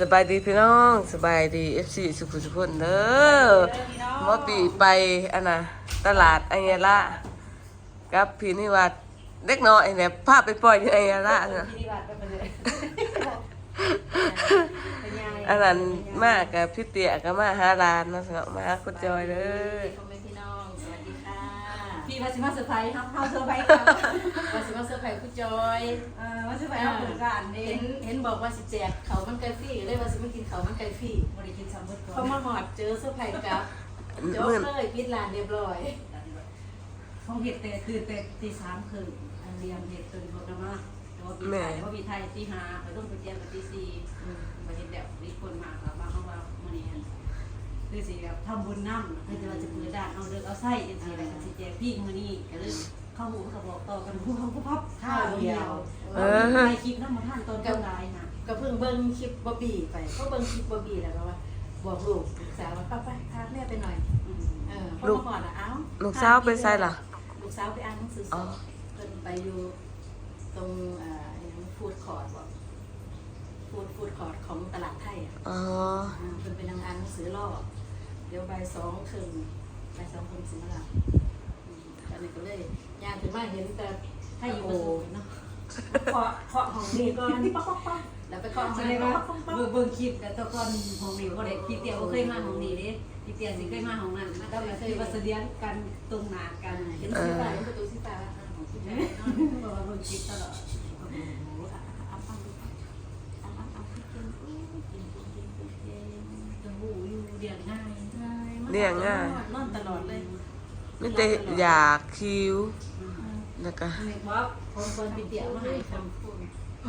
สบายดีพี่น้องสบายดี FC สุขุสุขคนเด้อหมอปีไปอันน่ะตลาดอัยยาละกับพี่นิวัดเด็กน้อยเนี่ยพาไปปล่อยที่อัยยาละน่ะที่วัดไปเลยอันนั้นมากกับพี่เตี้ยก็มาหาร้านเนาะสำหรับมาหาคุณจอยเด้อ พ่อแม่พี่น้อง สวัสดีค่ะ พี่มาสิมาเซอร์ไพรส์ครับเฮาเซอร์ไพรส์ครับว่าสิมาเซอร์ไพรส์คุณจอยเออมาเซอร์ไพรส์เฮาถึงกันเด้เห็นเห็นบอกว่าสิแจกเขาวมันไก่ฟรีเลยว่าสิมากินเขาวมันไก่ฟรีบ่ได้กินซ้ำเบิดก่อเขานมาหอดเจอเซอร์ไพรส์กับจบมื้อเลยปิดร้านเรียบร้อยเขาเฮ็ดแต่ตื่นแต่ตี3ครึ่งอันเรียมเฮ็ดตื่นพวกนั้นมาแต่ว่าพี่ไทยว่าพี่ไทยตี5ไปต้องไปเตรียมกันตี4อืม มาเฮ็ดแบบมีคนมาก็มาเฮาว่ามื้อนี้อัน คือสิแบบทำบุญนำเพื่อจะว่าจะเปิดด้านเอาเลิกเอาไส้จังซี่แหละก็สิแจกพี่มื้อนี้ก็เลยเข้าหูเขาบอกต่อกันผู้เขาผู้พับข้าวเดียวเออถ่ายคลิปนำมาท่านตอนกำไรน่ะก็เพิ่งเบิ้งคลิปบอบบี้ไปก็เบิ้งคลิปบอบบี้แล้วก็ว่าบอกลูกลูกสาวว่าป้าไปพาแม่ไปหน่อยอืมเออพอมาหอดอะเอ้าลูกสาวไปไสล่ะ ลูกสาวไปอ่านหนังสือสอ๋ออบเพิ่นไปอยู่ตรงเอ่อฟูดคอร์ดบอกฟูดฟูดคอร์ดของตลาดไทยอะอ๋ออ่าเพิ่นไปนั่งอ่านหนังสือรอบเดี๋ยวบ่ายสองครึ่งบ่ายสองครึ่งสิมาละอืมตอนนี้ก็เลยย่างถึงมาเห็นแต่ถ้าถ้าออยู่ยู่ประประสสบบเนาะเคาะเคาะของนี่ก่อนป๊อกป๊อกป๊อกแล้วไปเคาะแสมาดเลยงว่าว่าเบิ่งเบิ่งคลิปแต่ตะก่อนของนี่บ่ได้พี่เตียวบ่เคยมาของนี่เด้พี่เตียวสิเคยมาของนั้นนะก็คือว่าเสดียงกันตรงหน้ากันเห็เห็นนสีสิฟ้าว่าเห็นประตูสีฟ้าอ่าของสีฟ้าบอกว่าเบิ่งคลิปตลอดโอ้โหอะเอาฟังดูเอาเอาเอากินกินกินกินกินกินกินจะหูอยู่เรียนง่ายเลี้ยงง่าย นอนตลอดเลยมีแต่อยากคิวแล้วก็นี่ว่าผมควรพี่เตียวมาให้คำพูด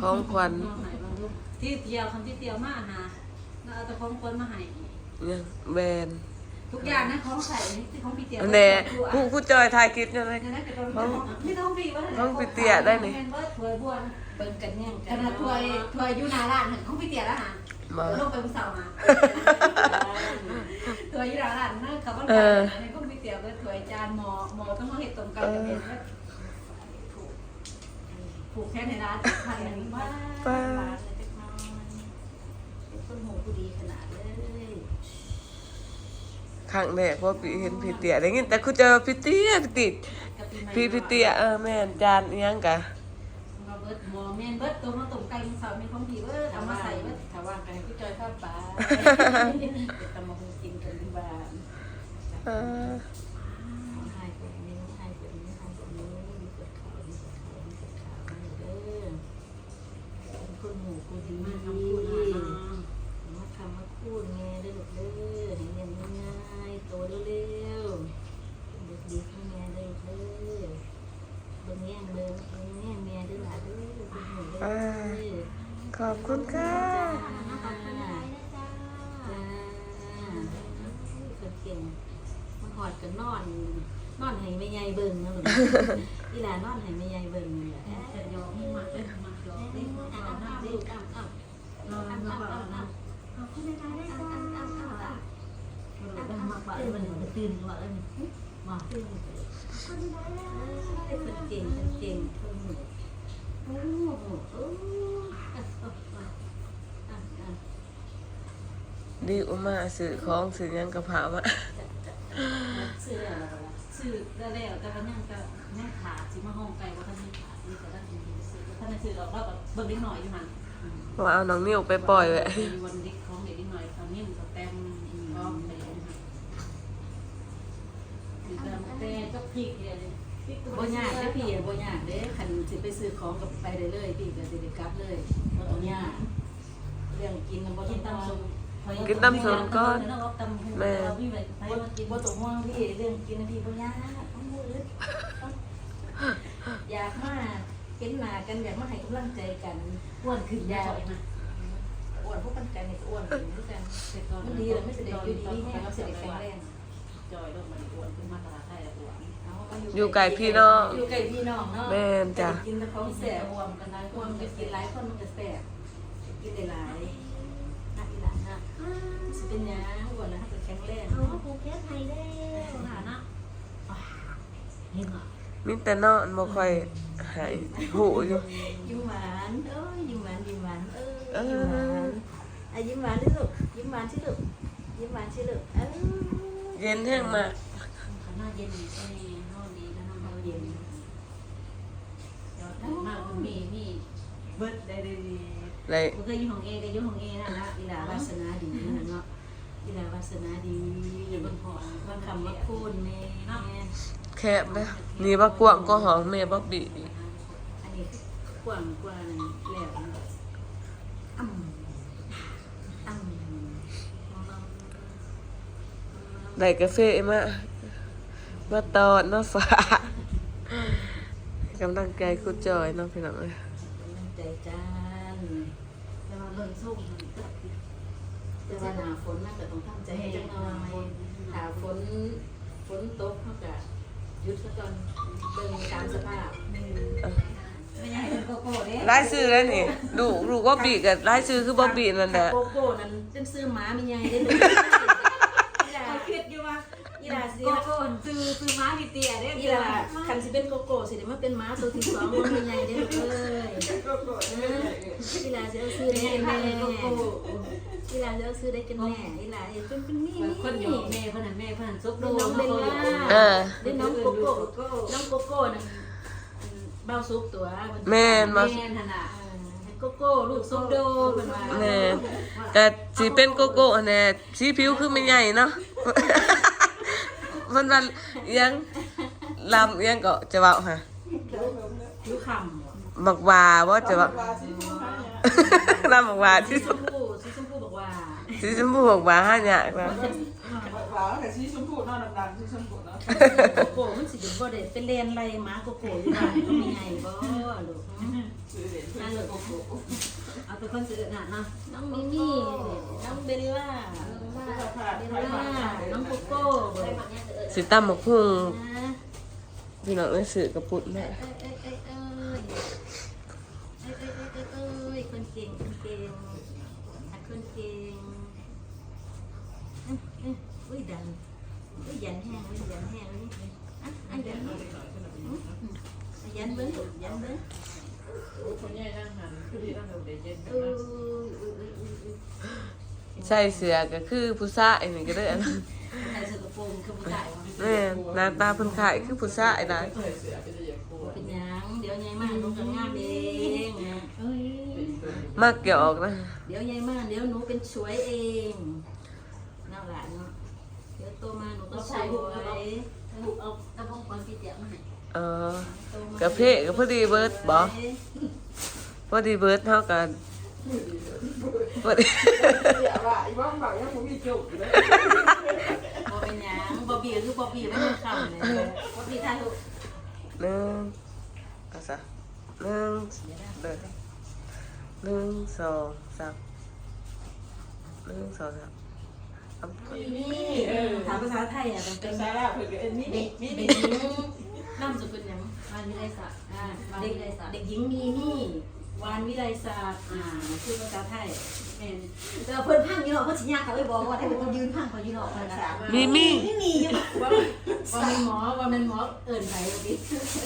ของขวัญที่เตียวคำที่เตียวมาหาแล้วเอาแต่ของควรมาให้ยังแบนทุกอย่างนะของใส่ที่ของพี่เตียวแน่ผู้ผู้จอยถ่ายคลิปยังไงพี่ต้องพี่ว่าของพี่เตี้ยได้นี่เป็นเบิร์ดถวยบัวนะเบิ่งกันแย่งขกันนาดถวยถวยอยู่หน้าร้านของพี่เตียแล้วฮะ มาลงไปมุสาวมาถวยอยู่หน้าร้านนั่นกับว่าเออในของพี่เตียก็ถวยจานหมอหมอต้องมาเห็ดตรงกันกับเป็นผูกแค่ในร้านพันหนึ่งว้าบ้าร้านเลยเล็กน้อยเป็นคนหูผู้ดีขนาดเลยครั้งแรกว่าพี่เห็นพี่เตี้ยได้ยินแต่คุณเจอพี่เตี้ยพี่ติดกับปีใหม่พี่พี่เตี้ยเออแม่นจานอิหยังกะมาเบิร์ดหมอแมนเบิร์ดตัวมาตุ่มไก่มุสาวมีของพี่เบิร์ดเอามาใส่เบิร์ดถ้าว่างกันให้พี่จอยข้าวปลาเดี๋ยวตำมาคงกินกันที่บ้านเออ ขอบคุณค่ะคนเก่งมาหอดกันนอน นอนให้ไม่ใหญ่เบิ่งนะลูกอีหลานอนให้ไม่ใหญ่เบิ่งนี่แหละจะยอมมาเล่นมาหยอกเล่นมาหยอกน้ำลูลูกกอ้ำอ้ำนอนมาแบบนั้นขอบคุณในการได้จ้ามันมาปะมันมันตื่นว่าแล้วมาตื่นคนเก่งคนเก่งคนหนูโอ้โดีอุมาสื่อของสื่อหยังกระเพรามาเสื้ออะไรล่ะชื่อแล้วแต่วันยังจะแม่ขาสิมาห้องไก่ว่าท่านไม่ขาที่จะได้กินซื้อท่านซื้อเราเราก็เบิ่งนิดหน่อยอยู่หันว่าเอาน้องนิ้วไปปล่อยไว้วันเด็กของเด็กนิดหน่อยตอนนี้มันก็แต้มก็ไปคือแต่ก็พริกเลย บ่ยากเด้อพี่บ่ยากเด้อคันสิไปซื้อของกับไปได้เลยพี่ก็สิได้กลับเลยบ่ต้องยากเรื่องกินน่ะบ่กิต้อนงตำห่วส้งมกินน้ำส้มก่อนแม่บ่บ่ต้องห่วงพี่เรื่องกินน่ะพี่บ่ยากต้องมืดอยากมาเห็นหน้ากันอยากมาให้กำลังใจกันอ้วนขึ้นยาวมาอ้วนพวกกันกันนี่ก็อ้วนเหมือนกันมันดีแล้วไม่สิได้อยู่ดีแห้งสิได้แข็งแรงจอยลงมาอ้วนขึ้นมาตลาดไทยแล้ว อ้วนเอามาอยู่ไกลพี่น้องอยู่ไกลพี่น้องเนาะแม่นจ้ะกินแต่ของแสแต่บอ้วนกันได้คอ้วนนก็ก็กิกินนหลายคนมันก็แสบกินได้หลายน่าอีหลานน่ะสิเป็นหยังอ้วนแล้วก็แข็งแรงเอาผูกแขนไทยได้หานะเห็นอะมีแต่นอนบ่ค่อยหายหูอยู่ยิ้มหวานเอ้ยยิ้มหวานยิ้มหวานเอ้ยเออยิ้มหวานอะยิ้มยิ้มหวานที่ลูกยิ้มหวานที่ลูกยิ้มหวานที่ลูกเอ้ยเย็นแห้งมากข้างหน้าเย็นดีก็มี ย็นเดี๋ยวถ้ามากมันมีมีเบิดได้ดีเลยมันก็อยู่ของเอก็อยู่ของเอนั่นละอีหลาวาสนาดีนั่นเนาะอีหลาวาสนาดีเดี๋ยวเบิ่งพอว่าคำว่าคูณแม่แคบนะนี่ว่ากว้างก็หองแม่บ๊อบบี้อันนี้กว้างกว่านั่นแล้วอ่ำอ่ำได้กาแฟมามาตอนมาฝาก กำลังใจคุณจอยเน้องพี่น้องเอ้ยกำลังใจจานแต่ว่าเบิ่งส้มแต่ว่าหนาฝนน่าจะต้องทำใจให้จังหน่อยหนาฝนฝนตกเขากะหยุดซะก่อนเบิ่งตามสภาพไม่อยากให้เป็นโกโก้เด้ไล่ซื้อแล้วนี่ดูดูบ๊อบบี้กับไล่ซื้อคือบ๊อบบี้นั่นแหละโกโก้นั่นจนซื้อหมาไม่ใหญ่ได้ดูอีหลา เขาคิดอยู่ว่า อีหลาสิโกโก้ซื้อซื้อม้าพี่เตี้ยเด้อีหลาคันสิเป็นโกโก้สิเดี๋ยวมาเป็นหมาตัวที่สองมันไม่ใหญ่ได้ลูกเอ้ยอีหลาสิเอาซื้อได้กันแม่อีหลาสิเอาซื้อได้กันแม่อีหลาเอ้ยเป็นเป็นนี่คนอยู่แม่คนนั้นแม่คนนั้นซุกโดน้องเบลล่าเออเล่นน้องโกโก้น้องโกโก้น่ะเบ้าซุปตัวแม่นมาแม่ถนัดโกโก้ลูกซุปโดเป็นว่าแน่ก็สิเป็นโกโก้แน่สีผิวคือไม่ใหญ่เนาะ มันมันยังลำยังก็จะเว้าฮะผิวขำบักวาว่าจะเว้าลำบักวาสีที่ชสุดมพูสีชมพูบอกว่าสีชมพูบักวาห้าอย่างนะหวานแต่สีชมพูนอนดำๆสีชมพูเนาะโกโก้มันสิเป็นบ่ได้เป็นเลนไรหมาโกโก้อยู่บ้านก็มีไงบ่ลูกซื้อเหรียญเพื่อนั่นนเลยโกโก้เอาตัวคนซื้อน่ะเนาะน้องมิมี่น้องเบลล่า น้องโกโก้สิตั้มามพุ่งพี่น้องไม่สื่อกระปุ่แม่กน่ยันเบิ้งยันเบิ้งโอ้คนใหญ่นั่งหันคือที่นั่งเด็กย็นนะ ใส่เสื้อก็คือผู้ชายนี่ก็ได้อันนั้นใส่เสื้อกระโปรงคือผู้ชายว่าแม่หน้าตาเพิ่นขายคือผู้ชายนะเปิดเสือไปจะเหยียบโคเป็นหยังเดี๋ยวยายมาหนูก็งามเองนะเอ้ยมากเกี่ยวออกนะเดี๋ยวยายมาเดี๋ยวหนูเป็นสวยเองน่าหลานเนาะเดี๋ยวโตมาหนูก็เราสใส่วยหุบเอาหุบเอาตะพงคนพี่เตี้ยมาให้เออโตมากระเพาะก็พอดีเบิดบ่พอดีเบิดเท่ากัน พอดีอย่าว่าอีบ้องบอกยังผมมีจุกเลยบ่เป็นหยังบ่บีคือบ่บีไม่ต้องคำเลยบ่บีท่านลูกหนึ่งเอาซะหนึ่งเดินหนึ่งสองสามหนึ่งสองสามเอานี่ถามภาษาไทยอะต้องเป็เป็นนซาร่าเพื่อนเอ็นนี่เด็กนี่เด็นี่กหญิงน้ำจะเป็นหยังวันนี้ได้สักอ่าวันเด็กนี้ได้สักเด็กหญิงมีนี่ วานวิไลศาสตร์อ่าคือภาษาไทยแม่นแต่เพิ่นพังอยู่เนาะเพิ่นสิยากเขาไปบอกว่าให้เป็นคนยืนพังเขาอยู่เนาะเพิ่นน่ะมีมีไม่มีอยู่ว่าว่าเป็นหมอว่าเป็นหมอเอิ่นไผบ่ดิ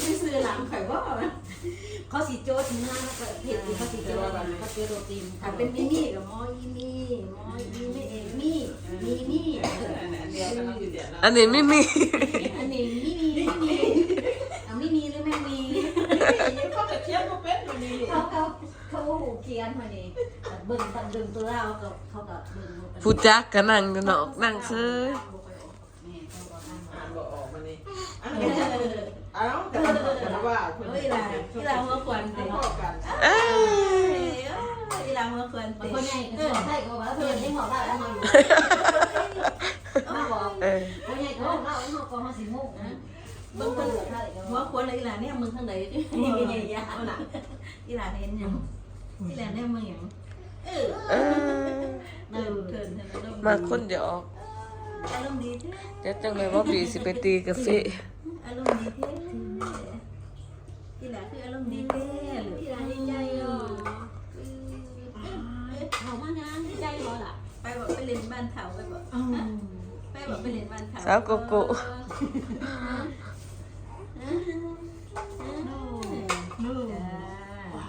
ไม่ซื้อหลังไผว่าเขาสิโจทย์งานแล้วก็เฮ็ดอยู่เขาสิโจทย์เขาเจอโรตีนถ้าเป็นมิมี่กับหมออีมี่หมออีไม่เอกมี่มีมี่เดียวกันต้องอยู่เดียวนะอันนี้ไม่มีอันนี้มี่มีไม่มีเอาไม่มีหรือไม่มี เขาจะเทียบ ก็เป็นคนนี้เขาเขาเขาหูเขียนมานี่เบิ่งตันดึงตัวเราก็เขาก็เบิ่งผู้จักก็นั่งอยู่นอกนั่งเซ้ยแม่เขาบอกอ่านอ่านบอกออกมานี่อันนี้เอ้าแต่มันบอกว่าคนเฮ้ยนี้ล่ะที่เราเมื่อควรเขาเตะบอกกันเอ้ยที่เราเมื่อควรบางเตะคนใหญ่ก็บอกใช่ก็ว่าเพิ่นยังบอกได้แล้วมาอยู่มาบอกเออคนใหญ่ก็บอกเล่าเฮาก็เฮาสิมุกนะ บางคนหัวควรเลยล่ะเนี่ยมึงทางไหนนี่มีเนี่ยาวน่ะที่ล่ะเห็นยังที่ล่ะเนี่ยมึงอย่างเออเออเดินเถินมาคนเดี๋ยวออกอารมณ์ดีเท่เดี๋ยวจังเลยว่าปีสิไปตีกาแฟอารมณ์ดีเท่ที่ล่ะคืออารมณ์ดีเท่หรือที่ล่ะดีใจอะเขามางานใจบ่ล่ะไปบอกไปเล่นบ้านเถาไปบอกไปบอกไปเล่นบ้านเถาสาวโกโก้ นู่นว้า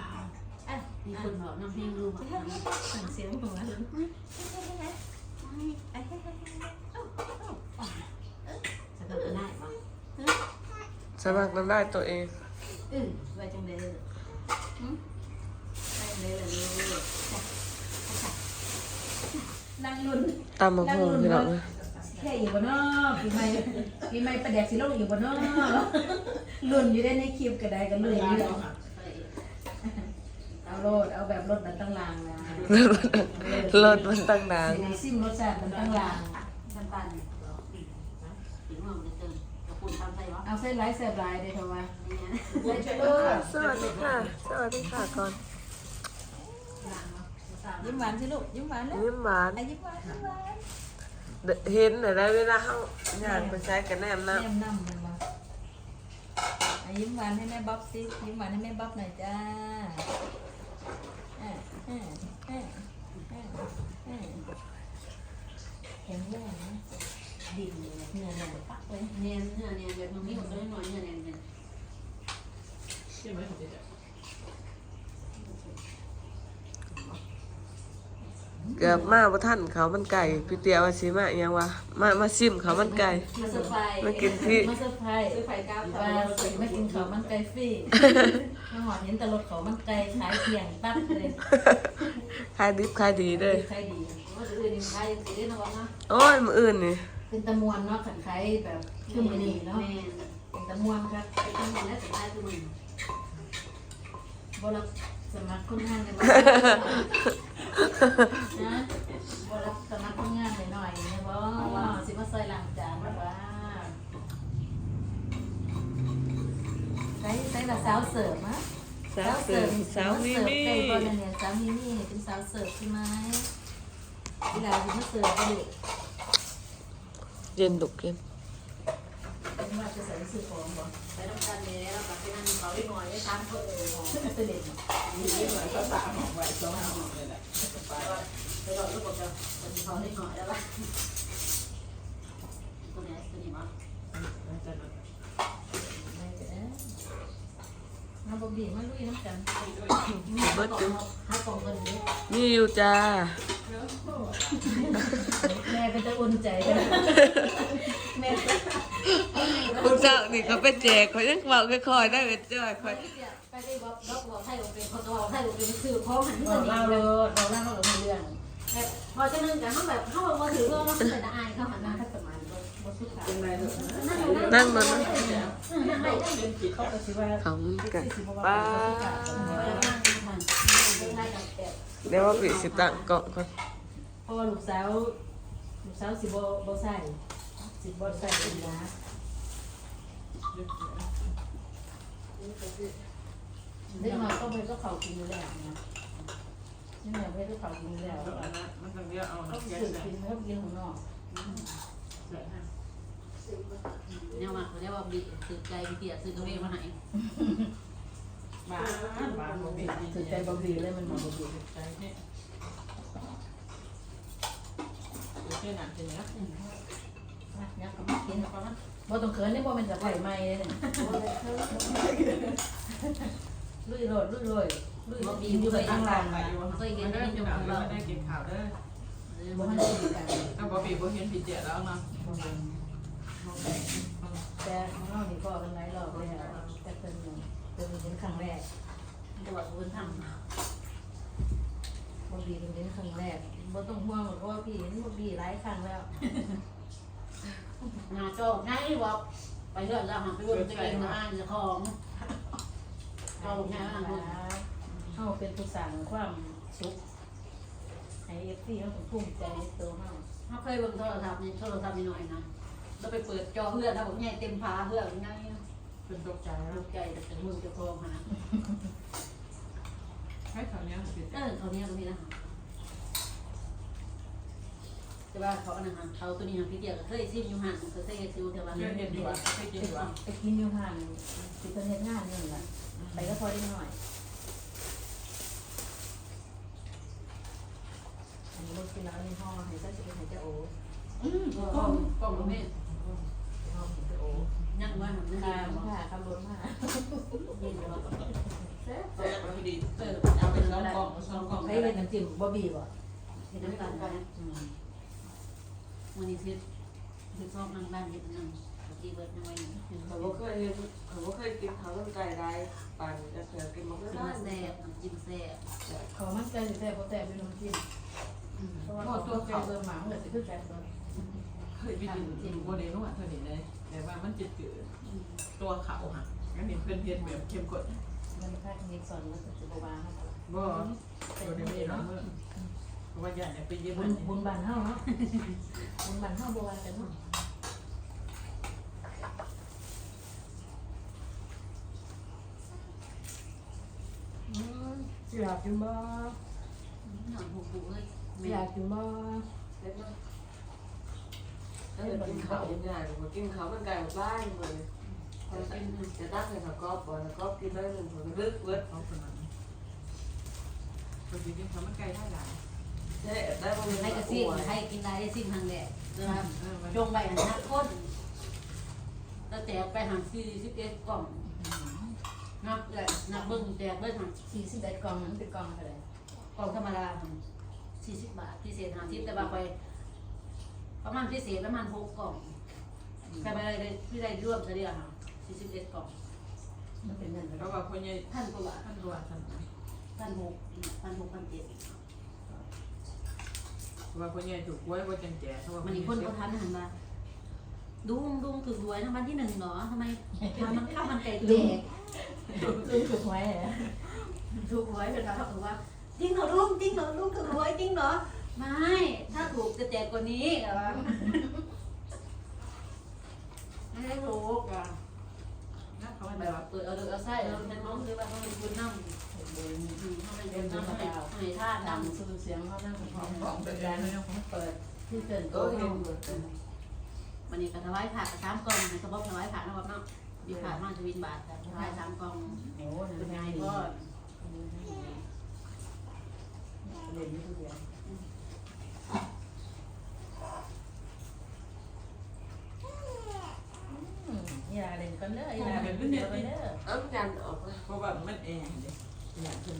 วะมีคนบอกน้ำพริกรู้มั้ยส่งเสียงหัวได้สมัคได้ตัวเองอือไว้จังเลยไว้เลยลูกนั่งลุ้นตามมาพงพี่น้องเลย ค่อยู่บ่เนาะปีใหม่ปีใหม่ประแดกสิลงอยู่บ่เนาะลุ้นอยู่ได้ในคลิปก็ได้ก็ลุ้นอยู่เอาโลดเอาแบบรถมันตั้งรางนะรถมันตั้งนานสิซิมรสชาติมันตั้งรางน้ำตาลถึงว่ามันจะเติมกระปุกทำใส่วะเอาเส้นไร้เสียบไร้เด้อเถอะวะเนี่ยใส่เออสวัสดีค่ะ สวัสดีค่ะก่อนยิ้มหวานสิลูกยิ้มหวานเลยยิ้มหวานอะยิ้มหวานยิ้มหวาน เห็นแต่ได้เวลาเฮาอยากไปใช้กันแนมนะแนมน้ำมันมาอะยิ้มหวานให้แม่บ๊อบสิยิ้มหวานให้แม่บ๊อบหน่อยจ้าอะอะอะอะอะเห็นแย่นะดิ่งเลยเหงื่อแน่นปักเลยเนียนเนื้อเนียนแบบมันมีหมดเลยหน่อยเนื้อเนียนเนี่ยใช่ไหมของเเกือบมาบ่ทันเขาวมันไก่พี่เตียวว่าสิมาอิหยังวะมามาซิมเขาวมันไก่ มาเซอร์ไพรส์มากินที่ มาเซอร์ไพรส์ซื้อไข่ก้าวว่าสิมากินข้าวมันไก่ฟรีมาหอดเห็นแต่รถเขามันไก่ขายเพียงปั๊บเลยขายดิบขายดีเด้อขายดีว่าจะอื่นยังไงยังสิได้นะวะนะโอ้ยมื้ออื่นนี่เป็นตะมวนเนาะขันขายแบบขึ้นมาดีเนาะแม่เป็นตะมวนครับไปทำงานแล้วสุดท้ายคือมึงบรับสมัครคนงานเลยบ่ นะบรับสมัครคนงานเลยหน่อยเนี่ยบ่ว่าสิมาซอยล้างจานบ่ว่าใส่ใส่ละสาวเสิร์ฟมะสาวเสิร์ฟสาวมีมีเป็นบอลเนี่ยสาวมีมีเป็นสาวเสิร์ฟใช่ไหมเวลาที่มาเสิร์ฟก็เลยเย็นดุกเย็นเป็นว่าจะใส่สื่อของบ่ไปทำการเรียแล้วกับที่นั่นเขาได้หน่อยได้ตามเขาเออหองมันเสด็จมีเรื่องภาษาของไว้สองห้องเลยแหละ ไปหลอกลูกบอกจะคนเขาได้หน่อยแล้วป่ะตัวไหนตัวนี้มั้งไม่ก็ได้น้ำบะบีมาลุยน้ำจันเบิดจุห้ากล่องเงินนี้มีอยู่จ้า แม่เป็นตะอุ่นใจกันแม่คุณเจ้านี่เขาไปแจกเขายังเว้าค่อยๆได้เป็นจ้อยค่อยไปได้บอกบอกบอกให้ผมเป็นคนบอกให้ผมเป็นสื่อของหันบสอกนิเล่าทเลเลยยบอกเล่าเขากับเรื่องแบบพอจะนึงกันเขาแบบเขาบอกว่าถือว่ามันเป็นอายเขาหันหน้าถ้าสมานบทสุดท้ายเป็ นั่งมันนั่งเนผิดเขาก็คิดว่าเขากันป้าเดี๋ยวว่าปีสิตังเกาะก่อนเพราะว่าลูกสาวลูกสาวสิบบ่ใส่สิบ่ใส่นะเด็กน้อยก็ไปก็เขากินแล้วนะนี่แม่ไม่ได้เขากินแล้วมันต้องเรียกเอาเขาน้ำแกสืงบใส่กินเขากินของนอก เนี่ยมาเขาเรียกว่าบีสื่อใจบีเตียสื่อกระเวมาไหนบ้านบ้านผมมีถือใจบะบีเลยมันหมดบะบีใจเนี่ยเพื่อนหนักจริงนะนะเนี่ยก็มากินเพราะมันบ่ต้องเขินนี่บ่เป็นสะไผ่ใหม่เลยเนี่ยลุยโลดลุยโลยลุยว่าบีกินอยู่เคกับยตั้งอ่าร้านนนะเคยเห็เห็นนได้ได้กิยินนข่าวจเด้อมูกได้กินข่าวเด้อบ่เราทันได้กินกันถ้าบอบีบอเห็นผิดเจแล้วนะ แต่ของเรานี่ก็กันหลายรอบเลยค่ะแต่เพิ่นเป็นเป็นครั้งแรกจังหวัดอุบลทำบะบีเป็นเป็นครั้งแรกบ่ต้องห่วงหรอกเพราะว่าพี่เห็นบะบีหลายครั้งแล้วงาโจ้ง่ายบอกไปเรื่อยแล้วหันไปวนจะกินมาอ่านจะของเราง่ายอ่านเฮาเป็นผู้สร้างความสุขให้ FC เฮาต้องภูมิใจในตัวเฮาเขาเคยเบิ่งโทรศัพท์นี่โทรศัพท์นี่หน่อยนะ เราไปเปิดจอเพื่อนถ้าผมใหญ่เต็มพาเพื่อนง่ายเป็นตกใจแล้ลูวกใจแต่มือจะโทรหาให้ข่าวนี้ผิดเออเขาเนี้ยก็มีนะแต่ว่าเขาอันนั้นเขาตัวนี้พี่เดียวเคยซิมอยู่ห่างเคยใส่ซิวแต่ว่าเรื่องเห็นดีกว่าให้กินดีกว่าไปกินอยู่ห่างสิเพิ่นเฮ็ดงานนี่ล่ะไปก็พอได้หน่อยอันนี้บ่กินแล้วอันนี้ห่อให้ซะสิเป็นให้เจ้าโออืมกล้องกล้องตรง นี้ห่งว่าหนุ่มค่าเองค่าขับรถมาเยินดีว่เซ่บแต่พอดีเออเอาเป็นนสองกล่องสองกล่องใครเฮ็ดน้ำจิ้มบ่บีบ่เห็นน้ำตาลกันอืมวันนี้ซื้อซื้อซอกนั่งบ้านเห็ดนั่งโอ้ตีเบิร์ดยังไงเขาบ่เคยเขาบ่เคยกินเขาต้มไก่ได้ปั่นจะเสือกินบ่เคยเป็ได้แซ่บน้ำจิ้มแซ่บขอมันใจสิแต่บ่แต่เป็นน้ำจิ้มเพราะตัวแกเดินหมาเหมือนสิคือแกตัวเคยไปกินโมเดลนวดเท่านี้เลย แต่ว่ามันจะจืดตัวเขาฮะก็เห็นเพื่อนเพียนแบบเข้มข้นมันแค่นี้สอนมันสิบ่วางบ่โมเดลนี้เนาะเพราะว่าอยากไปเยี่ยมบุมัญนบุญบ้านเฮาเนาะบุญบ้านเฮาบ่ว่ากันเนาะอยากกินบ่หนอนหูปูเอ้ยอยากกินบ่ เด็ดบ่ถ้ากินข้าวง่ายๆบ่กินข้าวมันไก่บ้านเลยจะตั้งให้เขากอบบ่แล้วก็กินได้หนึ่งคนลึกเวิร์ดเขาคนนั้นคนที่กินข้าวมันไก่ท่าไหร่ใช่ได้บ่มีให้กระซิบให้กินได้ได้สิ่งทางแดดนะจงไปหันนักคนแล้วแจกไปหันสี่สิบเอ็ดกล่องนับเลยนับเบิ้งแจกเบิ้งหัน41กล่องมันเป็นกล่องเท่าไรกล่องธรรมดาสี่สิบบาทพิเศษห้าสิบแต่บางไป ประมาณพิเศษประมาณหกกล่องใครไปได้ที่ได้รวมจะเรียกค่ะสี่สิบเอ็ดกล่องมันเป็นเงินเขาบอกคนใหญ่ท่านกว่าท่านรัวท่านพันหกพันหกพันเจ็ดว่าคนใหญ่ถูกไว้ว่าจังแก่เขาว่ามันอีกคนเขาทันหันมาดุ้งดุ้งถือหวยรางวัลที่หนึ่งเหรอทำไมทำมันข้าวมันไก่แจกคือคือไว้เหรอถูกหวยเป็นเราเขาถือว่าจริงเหรอลุงจริงเหรอลุงถูกหวยจริงเหรอ ไม่ ถ้าถูกจะแจกกว่านี้เหรอไม่ได้ถูกอะนะเขามันแบแบบบว่าว่าเปิดเอาเดือดไส้เราเป็นน้องหรือว่าเขาเป็นคุณน้ำเดินเขาเป็นคุณน้ำให้ให้ท่าดังน้ำสู้เสียงเขานั่งของของเป็นการเปิดที่เกินก็ตัวเห็เห็นนเหมือนกันวันนี้ก็ถวายผักสามกล่องในกระบอกถวายผักนะครับเนาะมีผักมาจะวินบาทแต่ถวายสามกล่องโอ้เป็นไงง่ายดีก็ เล่นนี่ทุกอย่างอย่าเล่นกันเด้อ อย่าเล่นกันเด้ออ้ำยันออกมาเพราะว่ามันแอร์เด็กอยางเพิ่น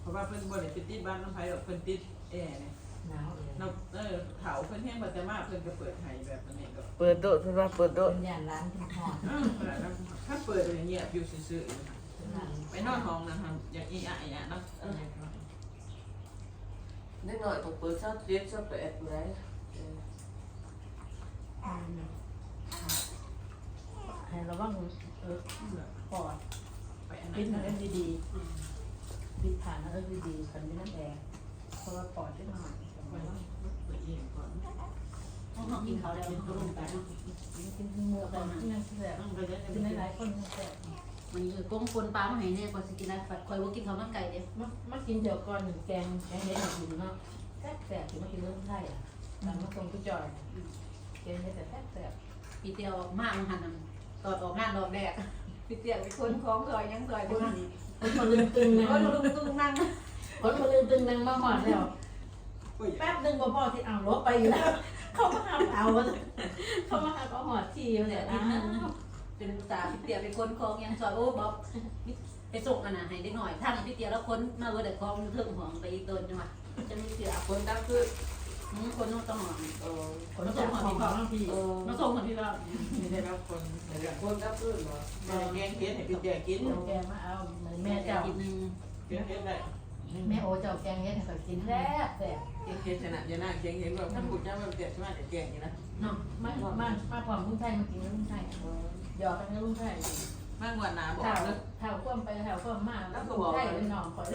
เพราะว่าเพิ่นบ่ได้ไปติดบ้านน้ำไผ่หรอกเพิ่นติดแอร์เนี่ยหนาวเลยนกเออเถาเพิ่นแห้งบัตมาเพิ่นก็เปิดให้แบบนี้ก็เปิดโดดเพิ่นว่าเปิดโดดเป็นย่านร้านกินหอดถ้าเปิดอย่างเงี้ยอยู่ซื่อๆไปนอนห้องนะครับอย่างอีอะอีอะเนาะนิดหน่อยต้องเปิดสักเจ็ดสักแปดได้ให้ระวังเออปอดไปอันปิดมันนั้นดีๆปิดผ่านมันดีๆคันไม่นั่นแอร์เพราะว่าปอดได้หน่อยเปิดเองก่อนต้องกินเขาแล้วก็ลงไปกินมือกันนั่งแสบต้องไปได้กินหลายๆคนแสบมันคือกงปนปลามาให้เนี่ยก่อนสิกินอะไรคอยว่ากินเขาน้ำไก่เด้มามากินเดี๋ยวก่อนแกงแกงเห็ดกินเนาะแซ่บแสบถึงมากินเรื่องไทยอะตามมาส่งผู้จอยแกงเห็ดแต่แซ่บแสบพี่เตียวมากมันหัน ตอดออกงานดอกแดกพี่เตียวไปคนของซอยยังซอยไปหันคนมาลืมตึงนะคนลุงตุ้งนั่งคนมาลืมตึงนั่งมาหอดแล้วแป๊บนึงบ่พอที่เอารถไปอยู่แล้วเขามาหาเอาเขามาหาเขาหอดที่อยู่เนี่ยอ้าวเป็นตาพี่เตียวไปคนของยังซอยโอ้บอกไปส่งอันน่ะให้ได้หน่อยท่านพี่เตียวแล้วคนมาเวอร์เด็กของเทิงห่วงไปอีกตัวนึงว่ะจะมีเสียคนดับคือ คนนู้นต้องห่วงเออคนมาจากของของพี่เออมาส่งคนที่เราไม่ได้รับคนคนดับคือเหรอแม่แกงเฮ็ดให้พี่แจกินแกมาเอาแม่แม่เจ้ากินนึงแกงเฮ็ดได้แม่โอเจ้าแกงเฮ็ดให้เขากินแซ่บแซ่บแกงเฮ็ดชนะยานาแกงเฮ็ดว่าท่านผู้จ้ามันเปรียบใช่ไหมแต่แกงนี่นะเนาะมามามาความลุงไทยมากินลุงไทยหยอกกันกับลุงไทยมากกว่านาบอกแถวเลยแถวความไปแถวความมาลุงไทยเป็นน้องคอย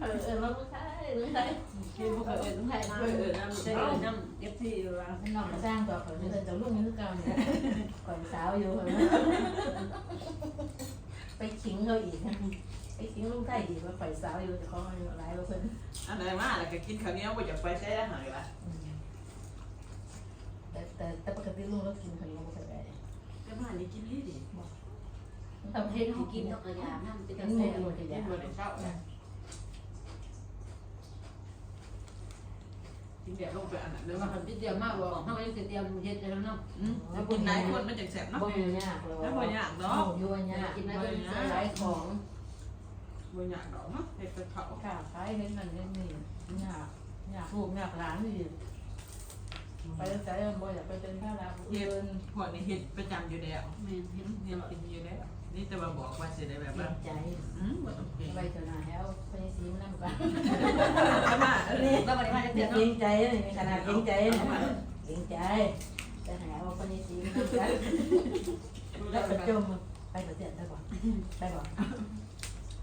เออเออลุงไทยลุงไทย คือพวกเขาเอิญต้องไทยมาเออเออน้ำใช่เอิญน้ำเอฟซีอยู่ว่าน้องสร้างตัวคอยเดินกลุงนี่คือเก่าเนี่ยคอยสาวอยู่ไปขิงเขาอีกไปขิงลุงไทยอีกว่าคอยสาวอยู่แต่เขาอายุหลายเร์เซ็นอันไหนมาแล้วก็กินข้าวเหนียวบ่อยากไปใช้อาหารละแต่แต่แต่ปกติลุงเรากินขนมไม่ได้แต่บ้านนี้กินนี่ดิทำเทให้ศเขากิกินนดอกกระยานั่นเป็นกิกระนแสหมดหมดกินบ่ได้เช้า กินแบบลงไปอันนั้นเลยมาว่าคนที่เตรียมมากบอกถ้าไม่ได้เตรียมเฮ็ดแล้วเนาะอืมแล้วกินหลายคนมันจังแซ่บเนาะบ่อยู่ยากเลยแล้วบ่ยากเนาะเนาะอยู่ยากกินได้ก็ขายของบ่ยากดอกเนาะเฮ็ดกับข้าวค่ะขายเห็นมันเห็นนี่ยากยากลูกยากหลานนี่กไปแล้วใจมันบ่อยากไปเป็นข้าวราเฮ็เฮ็ดดพวกนี้เฮ็ดประจำอยู่แล้วแม่นเห็นเฮ็ดกินอยู่แล้ว นี่แต่ว่าบอกว่าสิได้แบบเกรว่างใจอืมบ่ต้องเก่งไปเถอะนะแล้วไปสีมันนั่งกันอามาเออนี่แล้วบ่ได้มาจะเกเตือนรเนาะงใจเลยขนาดเกรงใจนะเกรงใจจะหาว่าไปสีมันนั่งกันแล้วก็จมไปเถอะได้บ่ได้บ่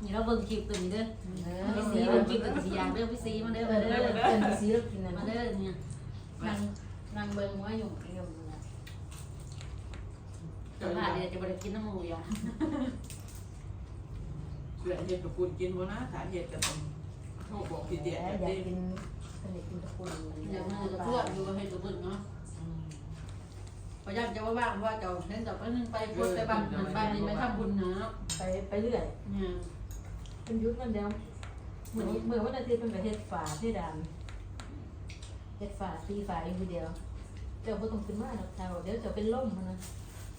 นี่เราเบิ่งคลิปตัวนี้เด้อเออพี่สีซีมัเบิ่นงคลิปตัวสีอย่างเด้อพี่ซีมาเด้อเอมาอเด้เอออเป็นสีแล้วกินนะมาเด้อเนี่ยนั่งนั่งเบิ่งหัวอยู่เกี่ยว นะตลาดเดี๋ยวจะบ่ได้กินน้ำหมูอย่างเพื่อเฮ็ดกับปุ่นกินบ่นะถ้าเฮ็ดก็ต้องโทรบอกพี่เตี้ยอยากเด้กินสนิทกินตะกุนเดี๋ยวมือก็ทั่วอยู่ให้ตัวเบิ่งเนาะพยายามจะว่าว่างว่าเจ้าเห็นจับไปนึงไปคนไปบ้านนั้นบ้านนี้ไม่ทำบุญนะไปไปเรื่อยเนี่ยเป็นยุทธมันเดียวเหมือนเหมือนวันอาทิตย์เป็นประเทศฝาที่ดานเฮ็ดฝาตีฝาเองทีเดียวเจ้าบ่ต้องขึ้นมาหรอกเจ้าเดี๋ยวเจะเป็นล่มมันนะ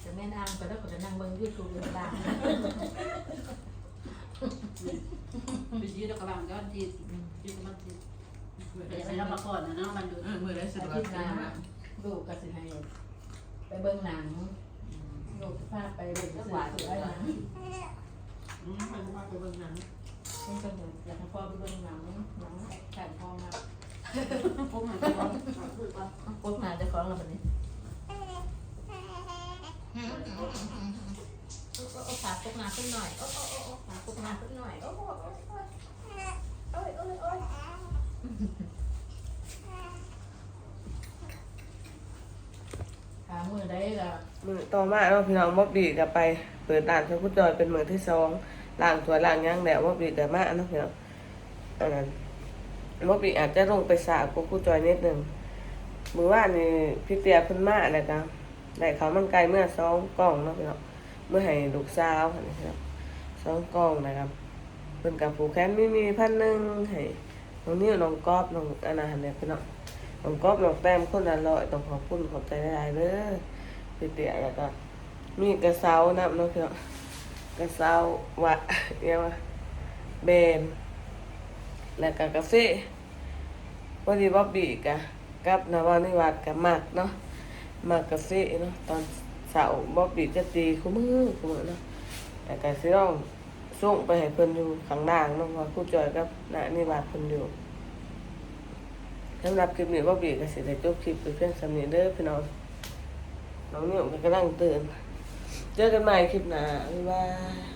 จะแม่นอ่างไปแล้วก็จะนั่งเบิ่งยูทูบอยู่บ้านไปยืดกระบังยอนทียืดมันทีไปไปรับมาก่อนนะเนาะมันดูมือใดสะดวกทิตย์หสิน้ามาลูกก็สิให้ไปเบิ่งหนังลูกจะพาไปเบิ่งซื้อซื้อไอ้หนังอืมไปว่าไปเบิ่งหนังนี่ก็เหมือนอยากให้พ่อไปเบิ่งหนังหนังแข่งพ่อมาพวกมันก็พูดว่าพวกมาจะของเราแบบนี้ โอ้โอ้ขาพวกมาขึ้นหน่อย โอ้โอ้โอ้โอ้ขาพวกมาขึ้นหน่อย โอ้โอ้โอ้โอ้โอ้ยโอ้ยโอ้ยขามือได้ละมือต่อมาเนาพี่น้องบ๊อบบี้ก็ไป เปิดร้านเพื่อพุทธจอยเป็นมือที่สองล้างถ้วล้างย่างแล้วบ๊อบบี้ก็มาเนาะพี่น้องอันนั้นบ๊อบบี้อาจจะลงไปสระกับพุทธจอยนิดหนึ่งมือว่านนี่พี่เตียเพิ่นมาแล้วก็ ได้ข้าวมันไก่เมื่อสองกล่องเนาะพี่น้องเมื่อให้ลูกสาวนนี่พี่น้องสองกล่องนะครับเพิ่นกับผูกแขนมีมีพันหนึ่งให้น้องนิ้วน้องกอบน้องอันาหันเนี่ยพี่น้องน้องกอบน้องแต้มคนละร้อยต้องขอบคุณขอบใจหลายๆเด้อพี่เตี้ยแล้วก็มีกระเซานะน้องพี่น้องกระเซาวะเรียกว่าเบนแล้วก็กาแฟวันนี้บ๊อบบี้กะกับนาวานิวัดกับมากเนาะ มากกาแฟเนาะตอนเสาร์บ๊อบบี้จะตีคู่มือคู่มือเนาะแต่ก็สิต้องส่งไปให้เพิ่นอยู่ข้างล่างเนาะว่าผู้จอยกับนานี่บาดเพิ่นอยู่สำหรับคลิปนี้บ๊อบบี้ก็สิได้จบคลิปไปเพียงสำนี้เด้อพี่น้องน้องเนี่ยก็กำลังตื่นเจอกันใหม่คลิปหน้าบ๊ายบาย